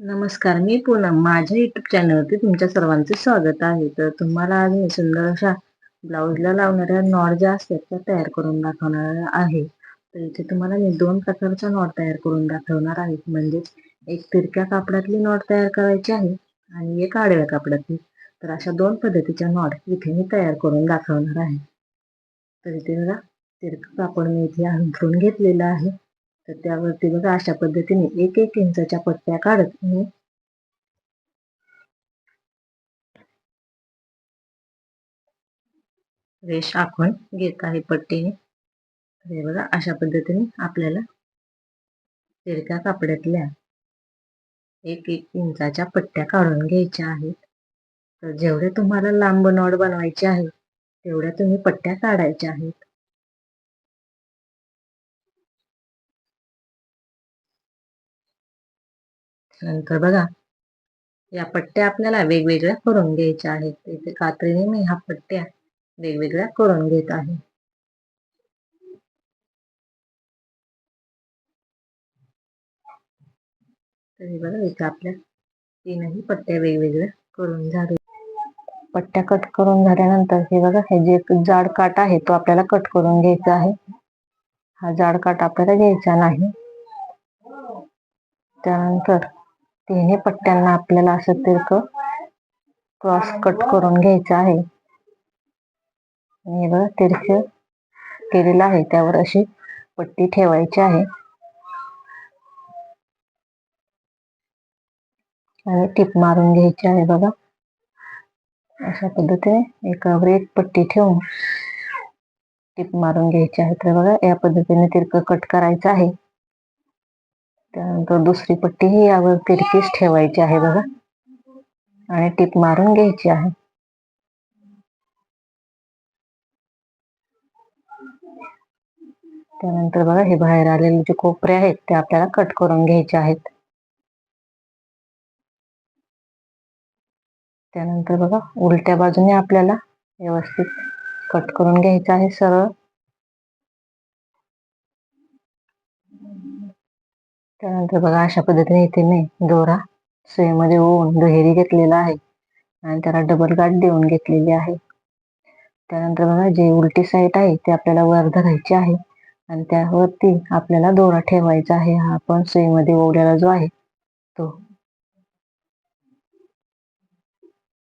नमस्कार मी पूनम. माझ्या युट्यूब चॅनलवरती तुमच्या सर्वांचे स्वागत आहे. तर तुम्हाला आज मी सुंदर अशा ब्लाऊजला लावणाऱ्या नॉट ज्या असतात त्या तयार करून दाखवणार आहे. तर इथे तुम्हाला मी दोन प्रकारच्या नॉट तयार करून दाखवणार आहे. म्हणजे एक तिरक्या कापडातली नॉट तयार करायची आहे आणि एक आडव्या कापडातली. तर अशा दोन पद्धतीच्या नॉट इथे मी तयार करून दाखवणार आहे. तर इथे बघा तिरकं कापड मी इथे अंथरून घेतलेलं आहे. तर त्यावरती बघा अशा पद्धतीने एक एक इंचाच्या पट्ट्या काढत मी रेष आखून घेत आहे पट्टीने. हे बघा अशा पद्धतीने आपल्याला तिरक्या कापड्यातल्या एक एक इंचाच्या पट्ट्या काढून घ्यायच्या आहेत. तर जेवढे तुम्हाला लांब नॉड बनवायचे आहे तेवढ्या तुम्ही पट्ट्या काढायच्या आहेत. नंतर बघा या पट्ट्या आपल्याला वेगवेगळ्या करून घ्यायच्या आहेत. इथे कात्रीने मी ह्या पट्ट्या वेगवेगळ्या करून घेत आहे. तरी बघा इथे आपल्या तीनही पट्ट्या वेगवेगळ्या करून झाले. पट्ट्या कट करून झाल्यानंतर हे बघा हे जे जाड काट आहे तो आपल्याला कट करून घ्यायचा आहे. हा जाड काट आपल्याला घ्यायचा नाही. त्यानंतर तिन्ही पट्ट्यांना आपल्याला असं तिरक क्रॉस कट करून घ्यायचं आहे. आणि बघा तिरक केलेलं आहे. त्यावर अशी पट्टी ठेवायची आहे. आणि टिप मारून घ्यायची आहे बघा. अशा पद्धतीने एकावर एक पट्टी ठेवून टिप मारून घ्यायची आहे. तर बघा या पद्धतीने तिरक कट करायचं आहे. त्यानंतर दुसरी पट्टी ही यावर तिरकीच ठेवायची आहे बघा. आणि टीप मारून घ्यायची आहे. त्यानंतर बघा हे बाहेर आलेले जे कोपरे आहेत ते आपल्याला कट करून घ्यायचे आहेत. त्यानंतर बघा उलट्या बाजूने आपल्याला व्यवस्थित कट करून घ्यायचं आहे सरळ. त्यानंतर बघा अशा पद्धतीने इथे मी दोरा सुईमध्ये ओवून दुहेरी घेतलेला आहे आणि त्याला डबल गाठ देऊन घेतलेली आहे. त्यानंतर बघा जे उलटी साईड आहे ते आपल्याला वर धरायची आहे आणि त्यावरती आपल्याला दोरा ठेवायचा आहे. हा आपण सुईमध्ये ओवलेला जो आहे तो.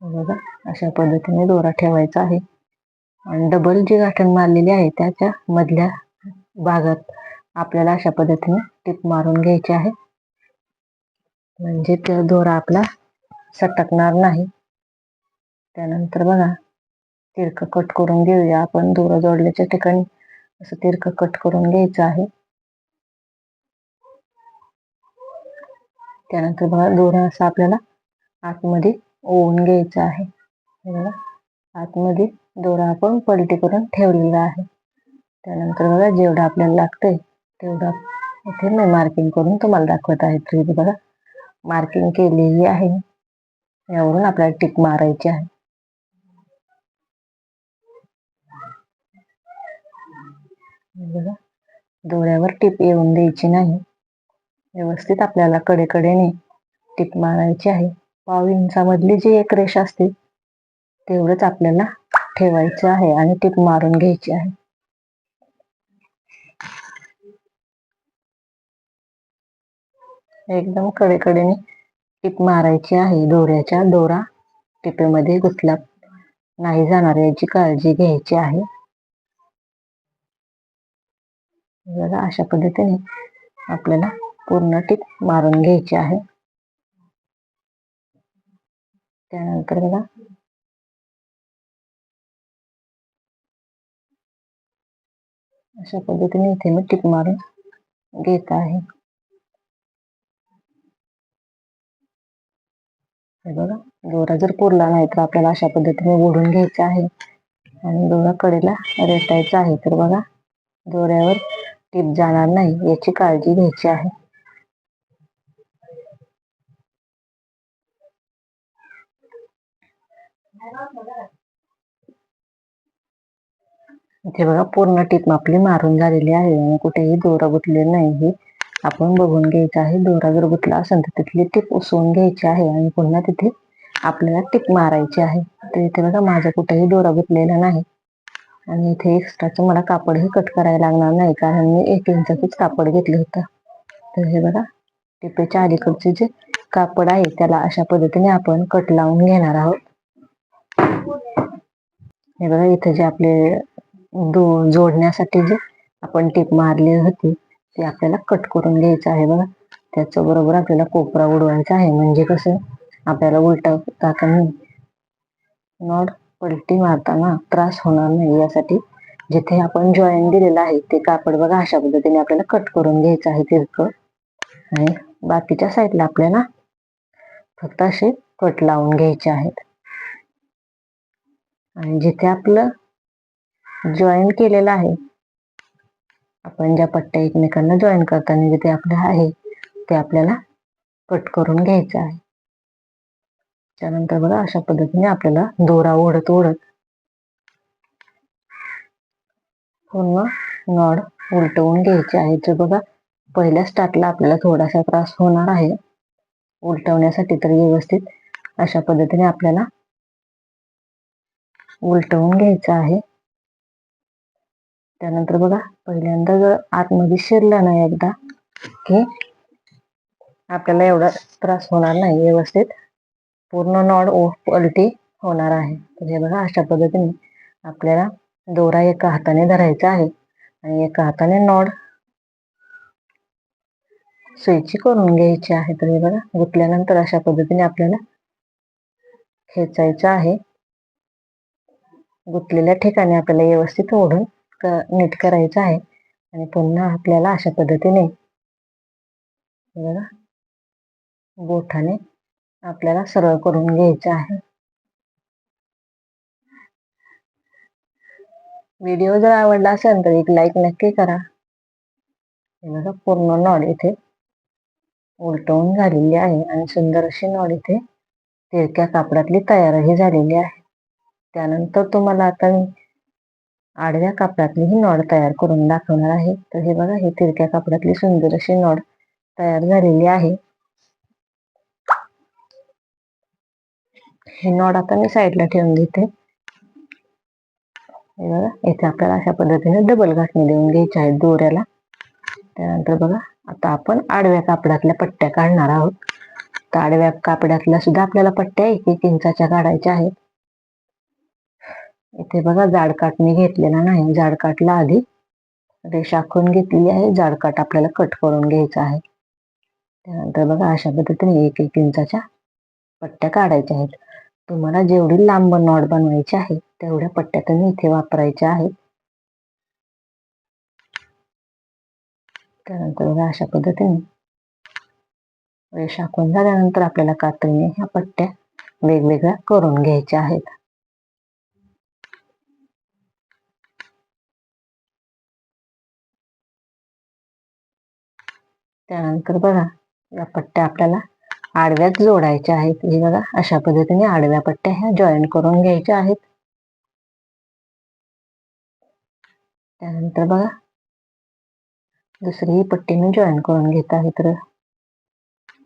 बघा अशा पद्धतीने दोरा ठेवायचा आहे. आणि डबल जी गाठण मारलेली आहे त्याच्या मधल्या भागात आपल्याला अशा पद्धतीने टिप मारून घ्यायची आहे. म्हणजे ते दोरा आपला सटकणार नाही. त्यानंतर बघा तिरक कट करून घेऊया आपण. दोरा जोडल्याच्या ठिकाणी असं तिरक कट करून घ्यायचं आहे. त्यानंतर बघा दोरा असा आपल्याला आतमध्ये ओवून घ्यायचा आहे. बघा आतमध्ये दोरा आपण पलटी करून ठेवलेला आहे. त्यानंतर बघा जेवढं आपल्याला लागतंय तेवढा इथे मी मार्किंग करून तुम्हाला दाखवत आहे. तर बघा. मार्किंग केलेली आहे. यावरून आपल्याला टिक मारायची आहे. बघा. दोऱ्यावर टिप येऊन द्यायची नाही. व्यवस्थित आपल्याला कडेकडेने टिप मारायची आहे. पाव इंचामधली जी एक रेष असते तेवढंच आपल्याला ठेवायचं आहे आणि टिप मारून घ्यायची आहे. एकदम कडेकडेने टीप मारायची आहे. दोऱ्याच्या दोरा टिपेमध्ये गुतला. नाही जाणार याची काळजी घ्यायची आहे. बघा अशा पद्धतीने आपल्याला पूर्ण टीप मारून घ्यायची आहे. त्यानंतर बघा. अशा पद्धतीने इथे मी टीप मारून घेत आहे. हे बघा दोरा जर पुरला नाही तर आपल्याला अशा पद्धतीने ओढून घ्यायचा आहे. आणि दोरा कडेला रेटायचा आहे. तर बघा दोऱ्यावर टीप जाणार नाही याची काळजी घ्यायची आहे. इथे बघा पूर्ण टीप आपली मारून झालेली आहे आणि कुठेही दोरा गुतलेली नाही ही आपण बघून घ्यायचं आहे. दोरा जर गुतला असेल तर तिथली टीप उसवून घ्यायची आहे आणि पुन्हा तिथे आपल्याला टिप मारायची आहे. तर इथे बघा माझा कुठेही दोरा गुतलेला नाही. आणि इथे एक्स्ट्राचं मला कापडही कट करायला लागणार नाही कारण मी एक इंचाचंच कापड घेतलं होतं. तर हे बघा टिपेच्या अलीकडचे जे कापड आहे त्याला अशा पद्धतीने आपण कट लावून घेणार आहोत. हे बघा इथे जे आपले दो जोडण्यासाठी जे आपण टीप मारली होती ते आपल्याला कट करून घ्यायचं आहे बघा. त्याच्या बरोबर आपल्याला कोपरा उडवायचा आहे. म्हणजे कसं? आपल्याला उलटा नाही नॉट पलटी मारताना त्रास होणार नाही. यासाठी जिथे आपण जॉईन दिलेलं आहे ते कापड बघा अशा पद्धतीने आपल्याला कट करून घ्यायचं आहे तिरकं. आणि बाकीच्या साईडला आपल्याला फक्त असे कट लावून घ्यायचे आहेत. आणि जिथे आपलं जॉईन केलेलं आहे आपण ज्या पट्ट्या एकमेकांना जॉईन करताना जिथे आपलं आहे ते आपल्याला कट करून घ्यायचं आहे. त्यानंतर बघा अशा पद्धतीने आपल्याला दोरा ओढत ओढत पूर्ण नॉड उलटवून घ्यायचे आहे तर बघा पहिल्या स्टार्टला आपल्याला थोडासा त्रास होणार आहे. उलटवण्यासाठी तर व्यवस्थित अशा पद्धतीने आपल्याला उलटवून घ्यायचं आहे. त्यानंतर बघा पहिल्यांदा जर आतमध्ये शिरलं नाही एकदा की आपल्याला एवढा त्रास होणार नाही व्यवस्थित. पूर्ण नॉड पलटी होणार आहे. तर हे बघा अशा पद्धतीने आपल्याला दोरा एका हाताने धरायचा आहे. आणि एका हाताने नॉड सुईची करून घ्यायची आहे. तर हे बघा गुतल्यानंतर अशा पद्धतीने आपल्याला खेचायचं आहे. गुतलेल्या ठिकाणी आपल्याला व्यवस्थित ओढून नीट करायचं आहे. आणि पुन्हा आपल्याला अशा पद्धतीने बघा गोठाने आपल्याला सरळ करून घ्यायचं आहे. व्हिडिओ जर आवडला असेल तर एक लाईक नक्की करा. बघा पूर्ण नॉड इथे उलटवून झालेली आहे आणि सुंदर अशी नॉड इथे तिरक्या कापडातली तयारही झालेली आहे. त्यानंतर तुम्हाला आता मी आडव्या कापडातली ही नॉड तयार करून दाखवणार आहे. तर हे बघा ही तिरक्या कापडातली सुंदर अशी नॉड तयार झालेली आहे. हे नॉड आता मी साईडला ठेवून घेते हे बघा इथे आपल्याला अशा पद्धतीने डबल घाटणी देऊन घ्यायची आहे दोऱ्याला. त्यानंतर बघा आता आपण आडव्या कापडातल्या पट्ट्या काढणार आहोत. तर आडव्या कापडातल्या सुद्धा आपल्याला पट्ट्या एक एक इंचाच्या काढायच्या आहेत. इथे बघा जाडकाट मी घेतलेला नाही. जाडकाटला आधी रेषा आखून घेतलेली आहे. जाडकाट आपल्याला कट करून घ्यायचा आहे. त्यानंतर बघा अशा पद्धतीने एक एक इंचाच्या पट्ट्या काढायच्या आहेत. तुम्हाला जेवढी लांब नॉट बनवायची आहे तेवढ्या पट्ट्या तुम्ही इथे वापरायच्या आहेत. त्यानंतर बघा अशा पद्धतीने रेषा आखून झाल्यानंतर आपल्याला कात्रीने ह्या पट्ट्या वेगवेगळ्या करून घ्यायच्या आहेत. त्यानंतर बघा या पट्ट्या आपल्याला आडव्यात जोडायच्या आहेत. हे बघा अशा पद्धतीने आडव्या पट्ट्या ह्या जॉईन करून घ्यायच्या आहेत. त्यानंतर बघा दुसरी पट्टी मी जॉईन करून घेत आहे. तर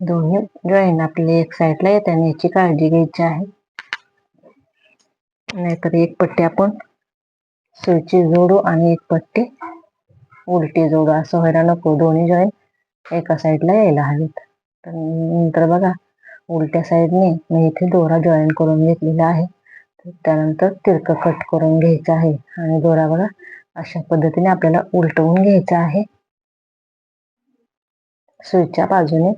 दोन्ही जॉईन आपले एक साईडला येत आणि याची काळजी घ्यायची आहे. नाहीतर एक पट्टी आपण सुईची जोडू आणि एक पट्टी उलटी जोडू. असं व्हायला नको दोन्ही जॉईन एका साईडला यायला हवेत. तर नंतर बघा उलट्या साईडने मी इथे दोरा जॉईन करून घेतलेला आहे. त्यानंतर तिरकं कट करून घ्यायचं आहे. आणि दोरा बघा अशा पद्धतीने आपल्याला उलटवून घ्यायचा आहे. सुईच्या बाजूने.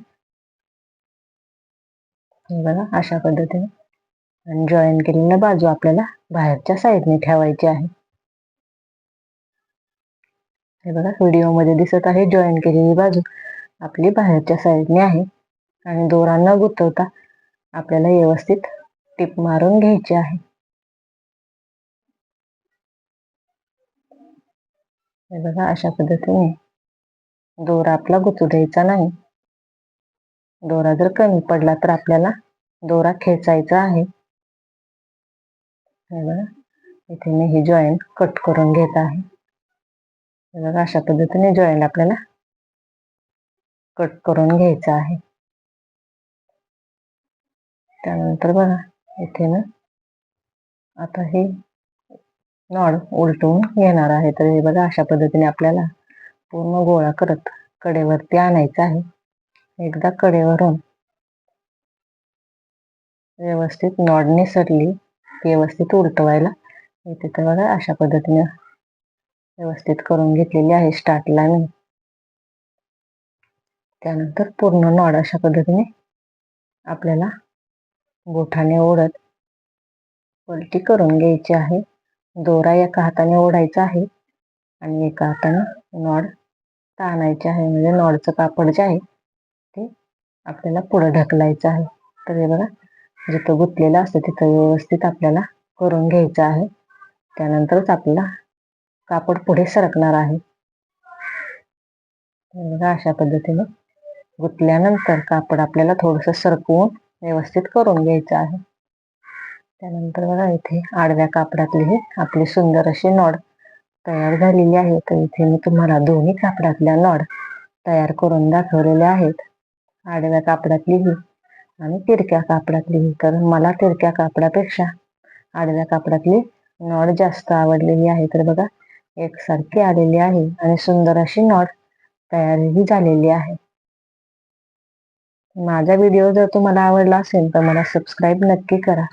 बघा अशा पद्धतीने. आणि जॉईन केलेल्या बाजू आपल्याला बाहेरच्या साईडने ठेवायची आहे. हे बघा व्हिडिओमध्ये दिसत आहे जॉईन केलेली बाजू. आपली बाहेरच्या साईडने आहे. आणि दोरा न गुतवता आपल्याला व्यवस्थित टिप मारून घ्यायची आहे. हे बघा अशा पद्धतीने दोरा आपला गुतू द्यायचा नाही. दोरा जर कमी पडला तर आपल्याला दोरा खेचायचा आहे. हे बघा इथे मी ही जॉईन कट करून घेत आहे. बघा अशा पद्धतीने जॉईन आपल्याला कट करून घ्यायचा आहे. त्यानंतर बघा इथे ना आता हे नॉड उलटवून घेणार आहे. तर हे बघा अशा पद्धतीने आपल्याला पूर्ण गोळा करत कडेवरती आणायचं आहे. एकदा कडेवरून व्यवस्थित नॉडने सरली व्यवस्थित उलटवायला. इथे तर बघा अशा पद्धतीने व्यवस्थित करून घेतलेली आहे स्टार्टला मी त्यानंतर पूर्ण नॉड अशा पद्धतीने आपल्याला बोठाने ओढत पलटी करून घ्यायची आहे. दोरा एका हाताने ओढायचा आहे आणि एका हाताने नॉड ताणायचे आहे. म्हणजे नॉडचं कापड जे आहे ते आपल्याला पुढं ढकलायचं आहे. तर हे बघा जिथं गुंतलेलं असतं तिथं व्यवस्थित आपल्याला करून घ्यायचं आहे. त्यानंतरच आपल्याला कापड पुढे सरकणार आहे. बघा अशा पद्धतीने गुंतल्यानंतर कापड आपल्याला थोडंसं सरकवून व्यवस्थित करून घ्यायचं आहे. त्यानंतर बघा इथे आडव्या कापडातली ही आपली सुंदर अशी नॉड तयार झालेली आहे. तर इथे मी तुम्हाला दोन्ही कापडातल्या नॉड तयार करून दाखवलेल्या आहेत. आडव्या कापडातली ही आणि तिरक्या कापडातली ही तर मला तिरक्या कापडापेक्षा आडव्या कापडातली नॉड जास्त आवडलेली आहे. तर बघा एकसारखी आलेली आहे आणि सुंदर अशी नॉड तयारही झालेली आहे. माझा व्हिडिओ जर तुम्हाला आवडला असेल तर मला सबस्क्राईब नक्की करा.